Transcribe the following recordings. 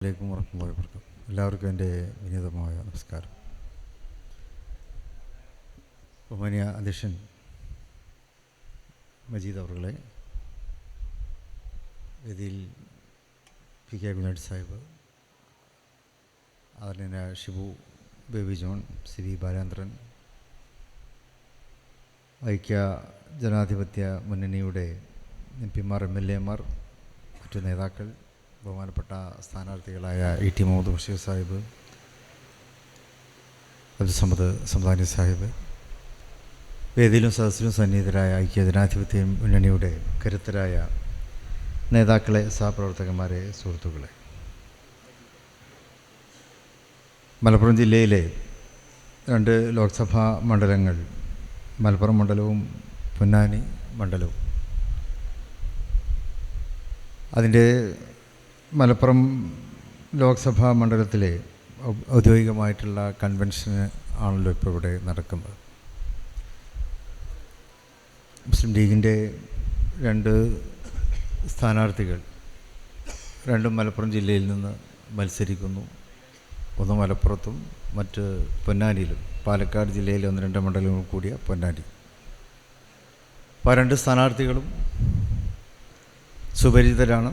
ലേക്കും ഉറക്കുമ്പോയവർക്കും എല്ലാവർക്കും എന്റെ വിനീതമായ നമസ്കാരം. ബഹുമാനിയ അധ്യക്ഷൻ മജീദ് അവർകളെ വേദിയിൽ പി കെ വിനോദ് സാഹിബ് അതിന് ഷിബു ബേബി ജോൺ സി വി ബാലേന്ദ്രൻ ഐക്യ ജനാധിപത്യ മുന്നണിയുടെ എം പിമാർ എം എൽ എമാർ മറ്റു നേതാക്കൾ ബഹുമാനപ്പെട്ട സ്ഥാനാർത്ഥികളായ ഇ ടി മുഹമ്മദ് ബഷീർ സാഹിബ് അബ്ദുസമ്മദ് സംസാനി സാഹിബ് വേദിയിലും സദസ്സിലും സന്നിഹിതരായ ഐക്യ ജനാധിപത്യ മുന്നണിയുടെ കരുത്തരായ നേതാക്കളെ സഹപ്രവർത്തകന്മാരെ സുഹൃത്തുക്കളെ. മലപ്പുറം ജില്ലയിലെ രണ്ട് ലോക്സഭാ മണ്ഡലങ്ങൾ മലപ്പുറം മണ്ഡലവും പൊന്നാനി മണ്ഡലവും. അതിന്റെ മലപ്പുറം ലോക്സഭാ മണ്ഡലത്തിലെ ഔദ്യോഗികമായിട്ടുള്ള കൺവെൻഷന് ആണല്ലോ ഇപ്പോൾ ഇവിടെ നടക്കുന്നത്. മുസ്ലിം ലീഗിന്റെ രണ്ട് സ്ഥാനാർത്ഥികൾ രണ്ടും മലപ്പുറം ജില്ലയിൽ നിന്ന് മത്സരിക്കുന്നു. ഒന്ന് മലപ്പുറത്തും മറ്റ് പൊന്നാനിയിലും. പാലക്കാട് ജില്ലയിലെ ഒന്ന് രണ്ട് മണ്ഡലങ്ങൾ കൂടിയ പൊന്നാനി. അപ്പോൾ രണ്ട് സ്ഥാനാർത്ഥികളും സുപരിചിതരാണ്.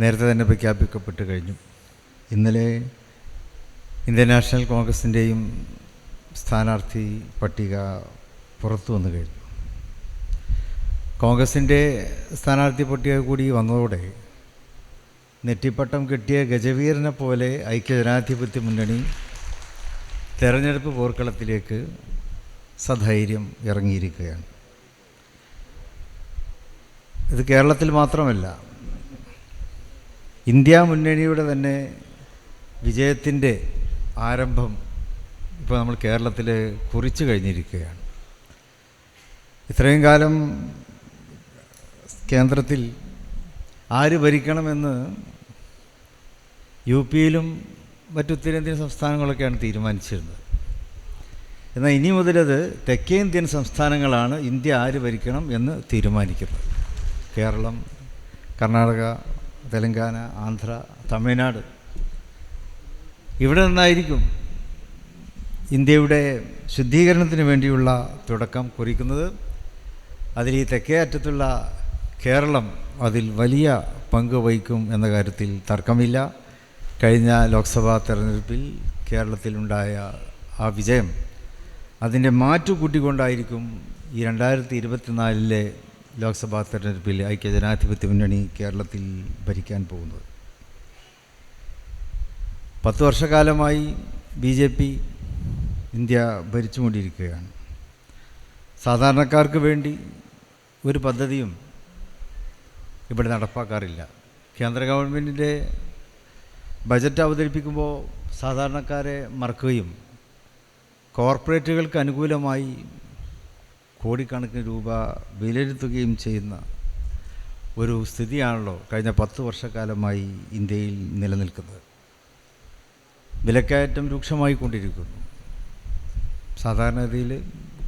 നേരത്തെ തന്നെ പ്രഖ്യാപിക്കപ്പെട്ട് കഴിഞ്ഞു. ഇന്നലെ ഇന്ത്യൻ നാഷണൽ കോൺഗ്രസിന്റെയും സ്ഥാനാർത്ഥി പട്ടിക പുറത്തു വന്നു കഴിഞ്ഞു. കോൺഗ്രസിന്റെ സ്ഥാനാർത്ഥി പട്ടിക കൂടി വന്നതോടെ നെറ്റിപ്പട്ടം കിട്ടിയ ഗജവീറിനെ പോലെ ഐക്യജനാധിപത്യ മുന്നണി തെരഞ്ഞെടുപ്പ് പോർക്കളത്തിലേക്ക് സധൈര്യം ഇറങ്ങിയിരിക്കുകയാണ്. ഇത് കേരളത്തിൽ മാത്രമല്ല ഇന്ത്യ മുന്നണിയുടെ തന്നെ വിജയത്തിന്റെ ആരംഭം ഇപ്പോൾ നമ്മൾ കേരളത്തിൽ കുറിച്ചു കഴിഞ്ഞിരിക്കുകയാണ്. ഇത്രയും കാലം കേന്ദ്രത്തിൽ ആര് ഭരിക്കണമെന്ന് യു പിയിലും മറ്റു ഉത്തരേന്ത്യൻ സംസ്ഥാനങ്ങളൊക്കെയാണ് തീരുമാനിച്ചിരുന്നത്. എന്നാൽ ഇനി മുതലത് തെക്കേ ഇന്ത്യൻ സംസ്ഥാനങ്ങളാണ് ഇന്ത്യ ആര് ഭരിക്കണം എന്ന് തീരുമാനിക്കുന്നത്. കേരളം കർണാടക തെലങ്കാന ആന്ധ്ര തമിഴ്നാട്. ഇവിടെ നിന്നായിരിക്കും ഇന്ത്യയുടെ ശുദ്ധീകരണത്തിന് വേണ്ടിയുള്ള തുടക്കം കുറിക്കുന്നത്. അതിൽ ഈ തെക്കേ അറ്റത്തുള്ള കേരളം അതിൽ വലിയ പങ്ക് വഹിക്കും എന്ന കാര്യത്തിൽ തർക്കമില്ല. കഴിഞ്ഞ ലോക്സഭാ തെരഞ്ഞെടുപ്പിൽ കേരളത്തിലുണ്ടായ ആ വിജയം അതിന്റെ മാറ്റു കൂട്ടിക്കൊണ്ടായിരിക്കും ഈ രണ്ടായിരത്തി ഇരുപത്തിനാലിലെ ലോക്സഭാ തെരഞ്ഞെടുപ്പിൽ ഐക്യ ജനാധിപത്യ മുന്നണി കേരളത്തിൽ ഭരിക്കാൻ പോകുന്നത്. പത്ത് വർഷക്കാലമായി ബി ജെ പി ഇന്ത്യ ഭരിച്ചുകൊണ്ടിരിക്കുകയാണ്. സാധാരണക്കാർക്ക് വേണ്ടി ഒരു പദ്ധതിയും ഇവിടെ നടപ്പാക്കാറില്ല. കേന്ദ്ര ഗവൺമെന്റിന്റെ ബജറ്റ് അവതരിപ്പിക്കുമ്പോൾ സാധാരണക്കാരെ മറക്കുകയും കോർപ്പറേറ്റുകൾക്ക് അനുകൂലമായി കോടിക്കണക്കിന് രൂപ വിലയിരുത്തുകയും ചെയ്യുന്ന ഒരു സ്ഥിതിയാണല്ലോ കഴിഞ്ഞ പത്ത് വർഷക്കാലമായി ഇന്ത്യയിൽ നിലനിൽക്കുന്നത്. വിലക്കയറ്റം രൂക്ഷമായി കൊണ്ടിരിക്കുന്നു സാധാരണഗതിയിൽ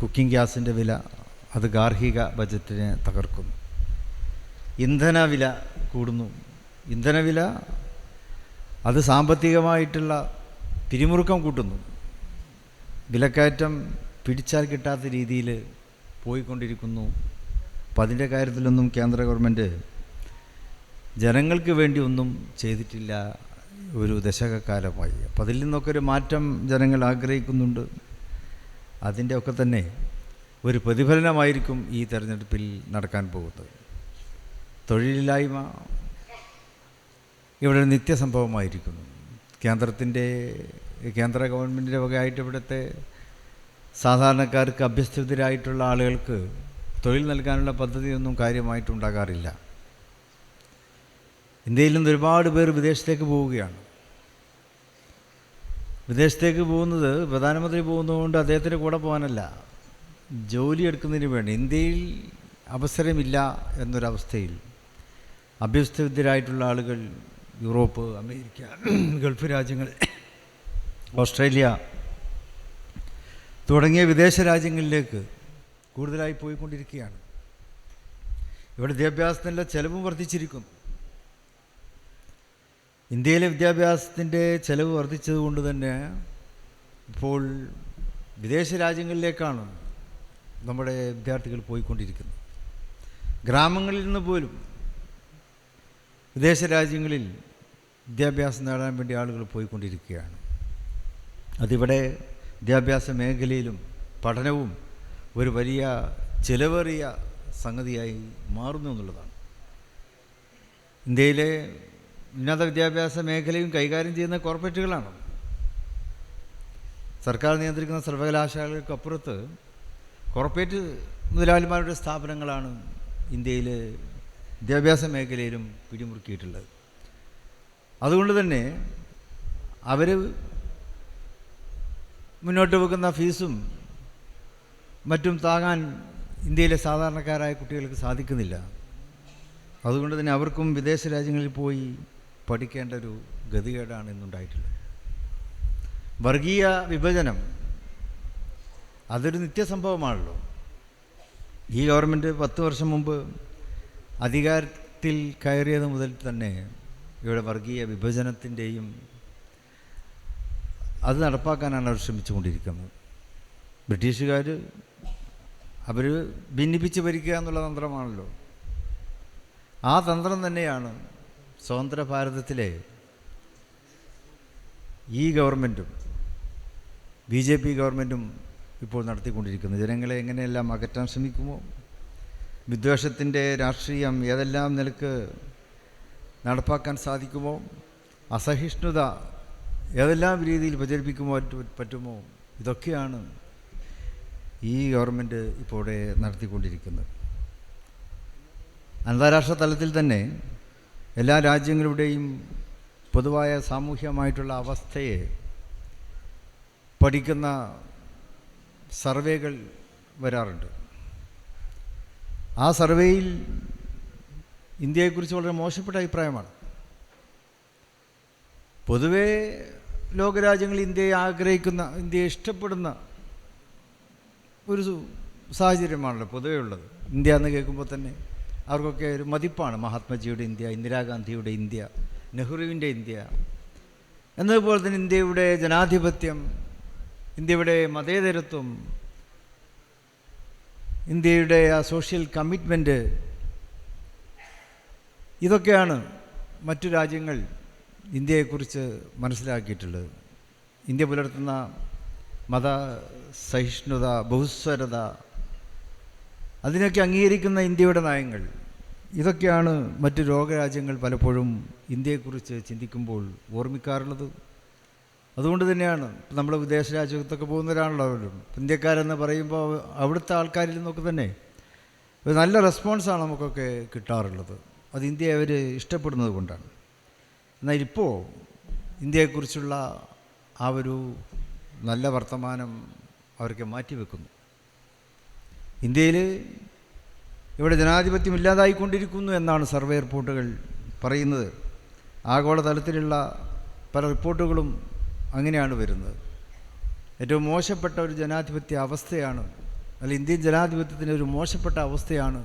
കുക്കിംഗ് ഗ്യാസിന്റെ വില അത് ഗാർഹിക ബജറ്റിനെ തകർക്കുന്നു. ഇന്ധനവില കൂടുന്നു. ഇന്ധനവില അത് സാമ്പത്തികമായിട്ടുള്ള പിരിമുറുക്കം കൂട്ടുന്നു. വിലക്കയറ്റം പിടിച്ചാൽ കിട്ടാത്ത രീതിയിൽ പോയിക്കൊണ്ടിരിക്കുന്നു. അപ്പം അതിന്റെ കാര്യത്തിലൊന്നും കേന്ദ്ര ഗവൺമെന്റ് ജനങ്ങൾക്ക് വേണ്ടി ഒന്നും ചെയ്തിട്ടില്ല ഒരു ദശകക്കാലമായി അപ്പം അതിൽ നിന്നൊക്കെ ഒരു മാറ്റം ജനങ്ങൾ ആഗ്രഹിക്കുന്നുണ്ട്. അതിന്റെ ഒക്കെ തന്നെ ഒരു പ്രതിഫലനമായിരിക്കും ഈ തെരഞ്ഞെടുപ്പിൽ നടക്കാൻ പോകുന്നത്. തൊഴിലില്ലായ്മ ഇവിടെ നിത്യസംഭവമായിരിക്കുന്നു. കേന്ദ്രത്തിന്റെ കേന്ദ്ര ഗവൺമെന്റിന്റെ വകയായിട്ട് ഇവിടുത്തെ സാധാരണക്കാർക്ക് അഭ്യസ്തരായിട്ടുള്ള ആളുകൾക്ക് തൊഴിൽ നൽകാനുള്ള പദ്ധതിയൊന്നും കാര്യമായിട്ടുണ്ടാകാറില്ല. ഇന്ത്യയിൽ നിന്ന് ഒരുപാട് പേർ വിദേശത്തേക്ക് പോവുകയാണ്. വിദേശത്തേക്ക് പോകുന്നത് പ്രധാനമന്ത്രി പോകുന്നതുകൊണ്ട് അദ്ദേഹത്തിന്റെ കൂടെ പോകാനല്ല ജോലി എടുക്കുന്നതിന് വേണ്ടി. ഇന്ത്യയിൽ അവസരമില്ല എന്നൊരവസ്ഥയിൽ അഭ്യസ്തവിദ്യരായിട്ടുള്ള ആളുകൾ യൂറോപ്പ് അമേരിക്ക ഗൾഫ് രാജ്യങ്ങൾ ഓസ്ട്രേലിയ തുടങ്ങിയ വിദേശ രാജ്യങ്ങളിലേക്ക് കൂടുതലായി പോയിക്കൊണ്ടിരിക്കുകയാണ്. ഇവിടെ വിദ്യാഭ്യാസത്തിന്റെ ചെലവും വർദ്ധിച്ചിരിക്കുന്നു. ഇന്ത്യയിലെ വിദ്യാഭ്യാസത്തിന്റെ ചെലവ് വർദ്ധിച്ചതുകൊണ്ട് തന്നെ ഇപ്പോൾ വിദേശ രാജ്യങ്ങളിലേക്കാണ് നമ്മുടെ വിദ്യാർത്ഥികൾ പോയിക്കൊണ്ടിരിക്കുന്നത്. ഗ്രാമങ്ങളിൽ നിന്ന് പോലും വിദേശ രാജ്യങ്ങളിൽ വിദ്യാഭ്യാസം നേടാൻ വേണ്ടി ആളുകൾ പോയിക്കൊണ്ടിരിക്കുകയാണ്. അതിവിടെ വിദ്യാഭ്യാസ മേഖലയിലും പഠനവും ഒരു വലിയ ചിലവേറിയ സംഗതിയായി മാറുന്നു എന്നുള്ളതാണ്. ഇന്ത്യയിലെ ഉന്നത വിദ്യാഭ്യാസ മേഖലയും കൈകാര്യം ചെയ്യുന്ന കോർപ്പറേറ്റുകളാണ്. സർക്കാർ നിയന്ത്രിക്കുന്ന സർവകലാശാലകൾക്കപ്പുറത്ത് കോർപ്പറേറ്റ് മുതലാളിമാരുടെ സ്ഥാപനങ്ങളാണ് ഇന്ത്യയിൽ വിദ്യാഭ്യാസ മേഖലയിലും പിടിമുറുക്കിയിട്ടുള്ളത്. അതുകൊണ്ട് തന്നെ അവർ മുന്നോട്ട് വെക്കുന്ന ഫീസും മറ്റും താങ്ങാൻ ഇന്ത്യയിലെ സാധാരണക്കാരായ കുട്ടികൾക്ക് സാധിക്കുന്നില്ല. അതുകൊണ്ട് തന്നെ അവർക്കും വിദേശ രാജ്യങ്ങളിൽ പോയി പഠിക്കേണ്ട ഒരു ഗതികേടാണ് ഇന്നുണ്ടായിട്ടുള്ളത്. വർഗീയ വിഭജനം അതൊരു നിത്യസംഭവമാണല്ലോ. ഈ ഗവൺമെന്റ് പത്ത് വർഷം മുമ്പ് അധികാരത്തിൽ കയറിയത് മുതൽ തന്നെ ഇവിടെ വർഗീയ വിഭജനത്തിന്റെയും അത് നടപ്പാക്കാനാണ് അവർ ശ്രമിച്ചുകൊണ്ടിരിക്കുന്നത്. ബ്രിട്ടീഷുകാർ അവർ ഭിന്നിപ്പിച്ച് ഭരിക്കുക എന്നുള്ള തന്ത്രമാണല്ലോ. ആ തന്ത്രം തന്നെയാണ് സ്വതന്ത്ര ഭാരതത്തിലെ ഈ ഗവൺമെന്റും ബി ജെ പി ഗവൺമെന്റും ഇപ്പോൾ നടത്തിക്കൊണ്ടിരിക്കുന്നത്. ജനങ്ങളെ എങ്ങനെയെല്ലാം അകറ്റാൻ ശ്രമിക്കുമോ? വിദ്വേഷത്തിന്റെ രാഷ്ട്രീയം ഏതെല്ലാം നിലയ്ക്ക് നടപ്പാക്കാൻ സാധിക്കുമോ? അസഹിഷ്ണുത ഏതെല്ലാം രീതിയിൽ പ്രചരിപ്പിക്കുമോ പറ്റുമോ? ഇതൊക്കെയാണ് ഈ ഗവൺമെന്റ് ഇപ്പോൾ ഇവിടെ നടത്തിക്കൊണ്ടിരിക്കുന്നത്. അന്താരാഷ്ട്ര തലത്തിൽ തന്നെ എല്ലാ രാജ്യങ്ങളുടെയും പൊതുവായ സാമൂഹ്യമായിട്ടുള്ള അവസ്ഥയെ പഠിക്കുന്ന സർവേകൾ വരാറുണ്ട്. ആ സർവേയിൽ ഇന്ത്യയെക്കുറിച്ച് വളരെ മോശപ്പെട്ട അഭിപ്രായമാണ്. പൊതുവേ ലോകരാജ്യങ്ങൾ ഇന്ത്യയെ ആഗ്രഹിക്കുന്ന ഇന്ത്യയെ ഇഷ്ടപ്പെടുന്ന ഒരു സാഹചര്യമാണല്ലോ പൊതുവേ ഉള്ളത്. ഇന്ത്യ എന്ന് കേൾക്കുമ്പോൾ തന്നെ അവർക്കൊക്കെ ഒരു മതിപ്പാണ്. മഹാത്മജിയുടെ ഇന്ത്യ ഇന്ദിരാഗാന്ധിയുടെ ഇന്ത്യ നെഹ്റുവിന്റെ ഇന്ത്യ. എന്നതുപോലെ തന്നെ ഇന്ത്യയുടെ ജനാധിപത്യം ഇന്ത്യയുടെ മതേതരത്വം ഇന്ത്യയുടെ ആ സോഷ്യൽ കമ്മിറ്റ്മെന്റ് ഇതൊക്കെയാണ് മറ്റു രാജ്യങ്ങൾ ഇന്ത്യയെക്കുറിച്ച് മനസ്സിലാക്കിയിട്ടുള്ളത്. ഇന്ത്യ പുലർത്തുന്ന മത സഹിഷ്ണുത ബഹുസ്വരത അതിനൊക്കെ അംഗീകരിക്കുന്ന ഇന്ത്യയുടെ നയങ്ങൾ ഇതൊക്കെയാണ് മറ്റ് ലോകരാജ്യങ്ങൾ പലപ്പോഴും ഇന്ത്യയെക്കുറിച്ച് ചിന്തിക്കുമ്പോൾ ഓർമ്മിക്കാറുള്ളത്. അതുകൊണ്ട് തന്നെയാണ് നമ്മൾ വിദേശ രാജ്യത്തൊക്കെ പോകുന്നവരാണല്ലോ. അവരും ഇന്ത്യക്കാരെന്ന് പറയുമ്പോൾ അവിടുത്തെ ആൾക്കാരിൽ നിന്നൊക്കെ തന്നെ ഒരു നല്ല റെസ്പോൺസാണ് നമുക്കൊക്കെ കിട്ടാറുള്ളത്. അത് ഇന്ത്യയെ അവർ ഇഷ്ടപ്പെടുന്നത് കൊണ്ടാണ്. എന്നാൽ ഇപ്പോൾ ഇന്ത്യയെക്കുറിച്ചുള്ള ആ ഒരു നല്ല വർത്തമാനം അവർക്ക് മാറ്റിവെക്കുന്നു ഇന്ത്യയിൽ ഇവിടെ ജനാധിപത്യം ഇല്ലാതായിക്കൊണ്ടിരിക്കുന്നു എന്നാണ് സർവേ റിപ്പോർട്ടുകൾ പറയുന്നത്. ആഗോളതലത്തിലുള്ള പല റിപ്പോർട്ടുകളും അങ്ങനെയാണ് വരുന്നത്. ഏറ്റവും മോശപ്പെട്ട ഒരു ജനാധിപത്യ അവസ്ഥയാണ് അല്ല ഇന്ത്യൻ ജനാധിപത്യത്തിന്റെ ഒരു മോശപ്പെട്ട അവസ്ഥയാണ്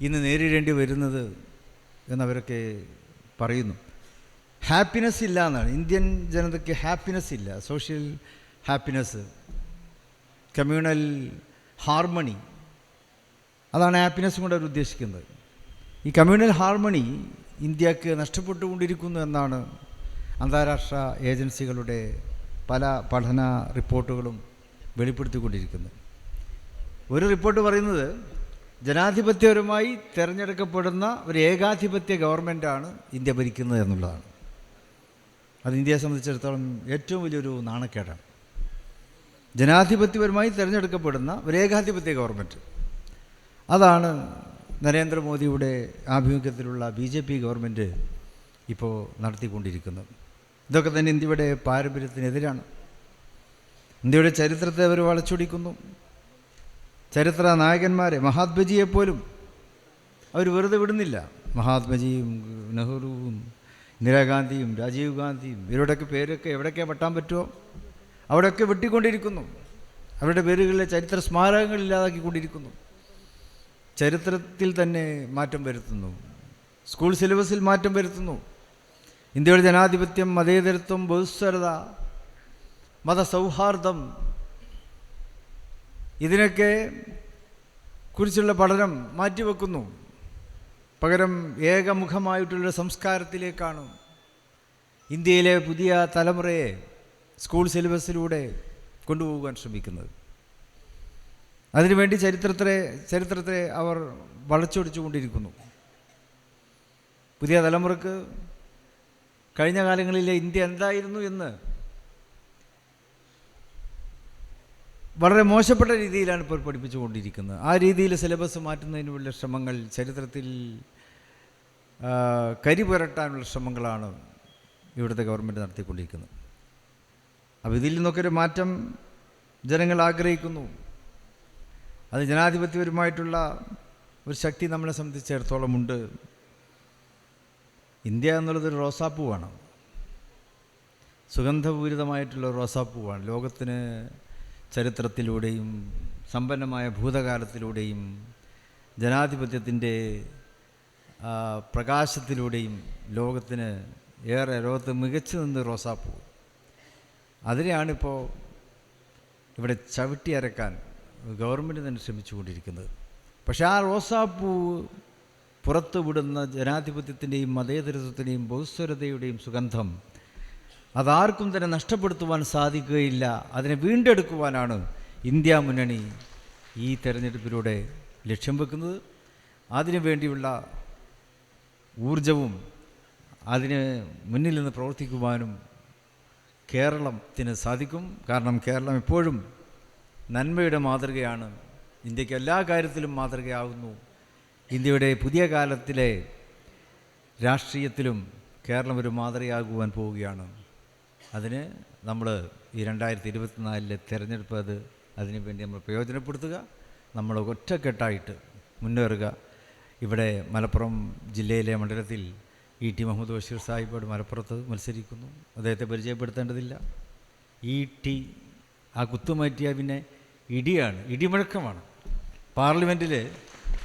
ഇന്ന് നേരിടേണ്ടി വരുന്നത് എന്നവരൊക്കെ പറയുന്നു. ഹാപ്പിനെസ് ഇല്ല എന്നാണ് ഇന്ത്യൻ ജനതയ്ക്ക് ഹാപ്പിനെസ് ഇല്ല. സോഷ്യൽ ഹാപ്പിനെസ് കമ്മ്യൂണൽ ഹാർമണി അതാണ് ഹാപ്പിനെസ് കൊണ്ട് അവർ ഉദ്ദേശിക്കുന്നത്. ഈ കമ്മ്യൂണൽ ഹാർമണി ഇന്ത്യയ്ക്ക് നഷ്ടപ്പെട്ടുകൊണ്ടിരിക്കുന്നു എന്നാണ് അന്താരാഷ്ട്ര ഏജൻസികളുടെ പല പഠന റിപ്പോർട്ടുകളും വെളിപ്പെടുത്തിക്കൊണ്ടിരിക്കുന്നത്. ഒരു റിപ്പോർട്ട് പറയുന്നത് ജനാധിപത്യപരമായി തിരഞ്ഞെടുക്കപ്പെടുന്ന ഒരു ഏകാധിപത്യ ഗവൺമെന്റാണ് ഇന്ത്യ ഭരിക്കുന്നത് എന്നുള്ളതാണ്. അത് ഇന്ത്യയെ സംബന്ധിച്ചിടത്തോളം ഏറ്റവും വലിയൊരു നാണക്കേടാണ്. ജനാധിപത്യപരമായി തിരഞ്ഞെടുക്കപ്പെടുന്ന ഒരു ഏകാധിപത്യ ഗവൺമെന്റ് അതാണ് നരേന്ദ്രമോദിയുടെ ആഭിമുഖ്യത്തിലുള്ള ബി ജെ പി ഗവൺമെന്റ് ഇപ്പോൾ നടത്തിക്കൊണ്ടിരിക്കുന്നത്. ഇതൊക്കെ തന്നെ ഇന്ത്യയുടെ പാരമ്പര്യത്തിനെതിരാണ്. ഇന്ത്യയുടെ ചരിത്രത്തെ അവർ വളച്ചൊടിക്കുന്നു. ചരിത്ര നായകന്മാരെ മഹാത്മജിയെപ്പോലും അവർ വെറുതെ വിടുന്നില്ല. മഹാത്മജിയും നെഹ്റുവും ഇന്ദിരാഗാന്ധിയും രാജീവ് ഗാന്ധിയും ഇവരുടെയൊക്കെ പേരൊക്കെ എവിടെയൊക്കെ വെട്ടാൻ പറ്റുമോ? അവിടെയൊക്കെ വെട്ടിക്കൊണ്ടിരിക്കുന്നു. അവരുടെ പേരുകളിലെ ചരിത്ര സ്മാരകങ്ങൾ ഇല്ലാതാക്കിക്കൊണ്ടിരിക്കുന്നു. ചരിത്രത്തിൽ തന്നെ മാറ്റം വരുത്തുന്നു. സ്കൂൾ സിലബസിൽ മാറ്റം വരുത്തുന്നു. ഇന്ത്യയുടെ ജനാധിപത്യം മതേതരത്വം ബഹുസ്വരത മതസൗഹാർദ്ദം ഇതിനൊക്കെ കുറിച്ചുള്ള പഠനം മാറ്റിവെക്കുന്നു. പകരം ഏകമുഖമായിട്ടുള്ള സംസ്കാരത്തിലേക്കാണ് ഇന്ത്യയിലെ പുതിയ തലമുറയെ സ്കൂൾ സിലബസിലൂടെ കൊണ്ടുപോകാൻ ശ്രമിക്കുന്നത്. അതിനുവേണ്ടി ചരിത്രത്തെ ചരിത്രത്തെ അവർ വളച്ചൊടിച്ചുകൊണ്ടിരിക്കുന്നു. പുതിയ തലമുറയ്ക്ക് കഴിഞ്ഞ കാലങ്ങളിലെ ഇന്ത്യ എന്തായിരുന്നു എന്ന് വളരെ മോശപ്പെട്ട രീതിയിലാണ് ഇപ്പോൾ പഠിപ്പിച്ചുകൊണ്ടിരിക്കുന്നത്. ആ രീതിയിൽ സിലബസ് മാറ്റുന്നതിനുള്ള ശ്രമങ്ങൾ ചരിത്രത്തിൽ കരിപുരട്ടാനുള്ള കരി പുരട്ടാനുള്ള ശ്രമങ്ങളാണ് ഇവിടുത്തെ ഗവൺമെന്റ് നടത്തിക്കൊണ്ടിരിക്കുന്നത്. അപ്പോൾ ഇതിൽ നിന്നൊക്കെ ഒരു മാറ്റം ജനങ്ങൾ ആഗ്രഹിക്കുന്നു. അത് ജനാധിപത്യപരമായിട്ടുള്ള ഒരു ശക്തി നമ്മളെ സംബന്ധിച്ചിടത്തോളം ഉണ്ട്. ഇന്ത്യ എന്നുള്ളതൊരു റോസാപ്പൂവാണ്. സുഗന്ധപൂരിതമായിട്ടുള്ള റോസാപ്പൂവാണ്. ലോകത്തിന് ചരിത്രത്തിലൂടെയും സമ്പന്നമായ ഭൂതകാലത്തിലൂടെയും ജനാധിപത്യത്തിന്റെ പ്രകാശത്തിലൂടെയും ലോകത്തിന് ഏറെ ലോകത്ത് മികച്ചു നിന്ന് റോസാപ്പൂ. അതിനെയാണിപ്പോൾ ഇവിടെ ചവിട്ടി അരക്കാൻ ഗവൺമെന്റ് തന്നെ ശ്രമിച്ചുകൊണ്ടിരിക്കുന്നത്. പക്ഷേ ആ റോസാപ്പൂ പുറത്തുവിടുന്ന ജനാധിപത്യത്തിന്റെയും മതേതരത്വത്തിന്റെയും ബഹുസ്വരതയുടെയും സുഗന്ധം അതാർക്കും തന്നെ നഷ്ടപ്പെടുത്തുവാൻ സാധിക്കുകയില്ല. അതിനെ വീണ്ടെടുക്കുവാനാണ് ഇന്ത്യ മുന്നണി ഈ തെരഞ്ഞെടുപ്പിലൂടെ ലക്ഷ്യം വെക്കുന്നത്. അതിനു വേണ്ടിയുള്ള ഊർജവും അതിന് മുന്നിൽ നിന്ന് പ്രവർത്തിക്കുവാനും കേരളത്തിന് സാധിക്കും. കാരണം കേരളം എപ്പോഴും നന്മയുടെ മാതൃകയാണ്. ഇന്ത്യയ്ക്ക് എല്ലാ കാര്യത്തിലും മാതൃകയാകുന്നു ഇന്ത്യയുടെ പുതിയ കാലത്തിലെ രാഷ്ട്രീയത്തിലും കേരളം ഒരു മാതൃകയാകുവാൻ പോവുകയാണ്. അതിന് നമ്മൾ ഈ രണ്ടായിരത്തി ഇരുപത്തിനാലിലെ തിരഞ്ഞെടുപ്പ് അത് അതിനു വേണ്ടി നമ്മൾ പ്രയോജനപ്പെടുത്തുക നമ്മൾ ഒറ്റക്കെട്ടായിട്ട് മുന്നേറുക. ഇവിടെ മലപ്പുറം ജില്ലയിലെ മണ്ഡലത്തിൽ ഇ ടി മുഹമ്മദ് ബഷീർ സാഹിബോട് മലപ്പുറത്ത് മത്സരിക്കുന്നു. അദ്ദേഹത്തെ പരിചയപ്പെടുത്തേണ്ടതില്ല. ഇ ടി ആ കുത്തുമാറ്റിയ പിന്നെ ഇടിയാണ് ഇടിമുഴക്കമാണ്. പാർലമെന്റിൽ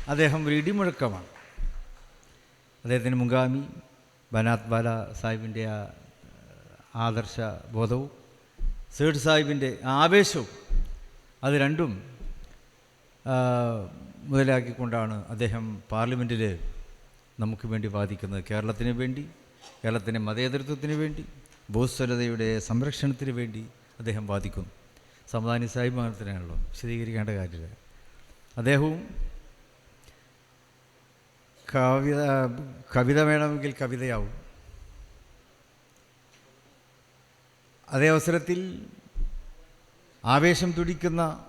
അദ്ദേഹം ഒരു ഇടിമുഴക്കമാണ്. അദ്ദേഹത്തിന് മുൻഗാമി ബനാത് ബാല സാഹിബിന്റെ ആ ആദർശ ബോധവും സേഠ് സാഹിബിന്റെ ആവേശവും അത് രണ്ടും മുതലാക്കിക്കൊണ്ടാണ് അദ്ദേഹം പാർലമെന്റിൽ നമുക്ക് വേണ്ടി വാദിക്കുന്നത്. കേരളത്തിന് വേണ്ടി കേരളത്തിന്റെ മതേതൃത്വത്തിന് വേണ്ടി ഭൂസ്വലതയുടെ സംരക്ഷണത്തിന് വേണ്ടി അദ്ദേഹം വാദിക്കുന്നു. സമദാനി സാഹിബ് അങ്ങനെ വിശദീകരിക്കേണ്ട കാര്യമില്ല. അദ്ദേഹവും കവിത കവിത വേണമെങ്കിൽ കവിതയാവും. അതേ അവസരത്തിൽ ആവേശം തുടിക്കുന്ന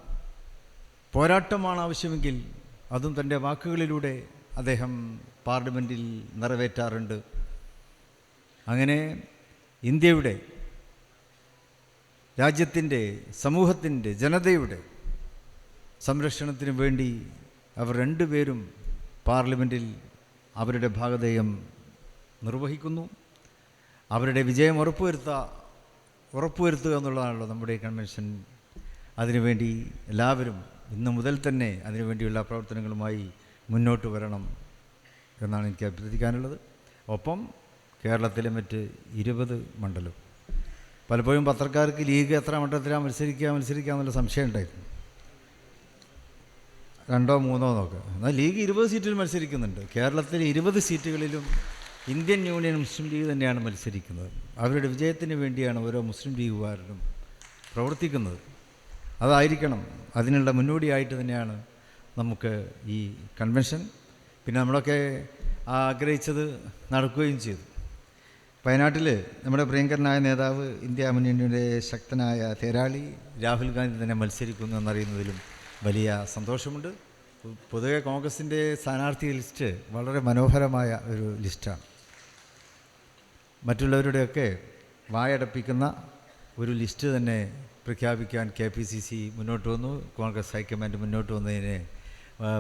പോരാട്ടമാണ് ആവശ്യമെങ്കിൽ അതും തന്റെ വാക്കുകളിലൂടെ അദ്ദേഹം പാർലമെന്റിൽ നിറവേറ്റാറുണ്ട്. അങ്ങനെ ഇന്ത്യയുടെ രാജ്യത്തിന്റെ സമൂഹത്തിന്റെ ജനതയുടെ സംരക്ഷണത്തിനു വേണ്ടി അവർ രണ്ടുപേരും പാർലമെന്റിൽ അവരുടെ ഭാഗധേയം നിർവഹിക്കുന്നു. അവരുടെ വിജയം ഉറപ്പുവരുത്തുക ഉറപ്പുവരുത്തുക എന്നുള്ളതാണല്ലോ നമ്മുടെ ഈ കൺവെൻഷൻ അതിനുവേണ്ടി എല്ലാവരും ഇന്ന് മുതൽ തന്നെ അതിനുവേണ്ടിയുള്ള പ്രവർത്തനങ്ങളുമായി മുന്നോട്ട് വരണം എന്നാണ് എനിക്ക് അഭ്യർത്ഥിക്കാനുള്ളത്. ഒപ്പം കേരളത്തിലെ മറ്റ് ഇരുപത് മണ്ഡലം. പലപ്പോഴും പത്രക്കാർക്ക് ലീഗ് എത്ര മണ്ഡലത്തിലാണ് മത്സരിക്കുക മത്സരിക്കുക എന്നുള്ള സംശയം ഉണ്ടായിരുന്നു. രണ്ടോ മൂന്നോ നോക്കുക എന്നാൽ ലീഗ് ഇരുപത് സീറ്റിൽ മത്സരിക്കുന്നുണ്ട്. കേരളത്തിലെ ഇരുപത് സീറ്റുകളിലും ഇന്ത്യൻ യൂണിയൻ മുസ്ലിം ലീഗ് തന്നെയാണ് മത്സരിക്കുന്നത്. അവരുടെ വിജയത്തിന് വേണ്ടിയാണ് ഓരോ മുസ്ലിം ലീഗുകാരനും പ്രവർത്തിക്കുന്നത്. അതായിരിക്കണം. അതിനുള്ള മുന്നോടിയായിട്ട് തന്നെയാണ് നമുക്ക് ഈ കൺവെൻഷൻ. പിന്നെ നമ്മളൊക്കെ ആഗ്രഹിച്ചത് നടക്കുകയും ചെയ്തു. വയനാട്ടിൽ നമ്മുടെ പ്രിയങ്കരനായ നേതാവ് ഇന്ത്യ മുന്നണിയുടെ ശക്തനായ തേരാളി രാഹുൽ ഗാന്ധി തന്നെ മത്സരിക്കുന്നു എന്നറിയുന്നതിലും വലിയ സന്തോഷമുണ്ട്. പൊതുവെ കോൺഗ്രസിന്റെ സ്ഥാനാർത്ഥി ലിസ്റ്റ് വളരെ മനോഹരമായ ഒരു ലിസ്റ്റാണ്. മറ്റുള്ളവരുടെയൊക്കെ വായടപ്പിക്കുന്ന ഒരു ലിസ്റ്റ് തന്നെ പ്രഖ്യാപിക്കാൻ കെ പി സി സി മുന്നോട്ട് വന്നു. കോൺഗ്രസ് ഹൈക്കമാൻഡ് മുന്നോട്ട് വന്നതിനെ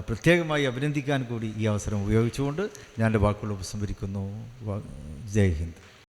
പ്രത്യേകമായി അഭിനന്ദിക്കാൻ കൂടി ഈ അവസരം ഉപയോഗിച്ചുകൊണ്ട് ഞാൻ എന്റെ വാക്കുകൾ ഉപസംഹരിക്കുന്നു. ജയ് ഹിന്ദ്.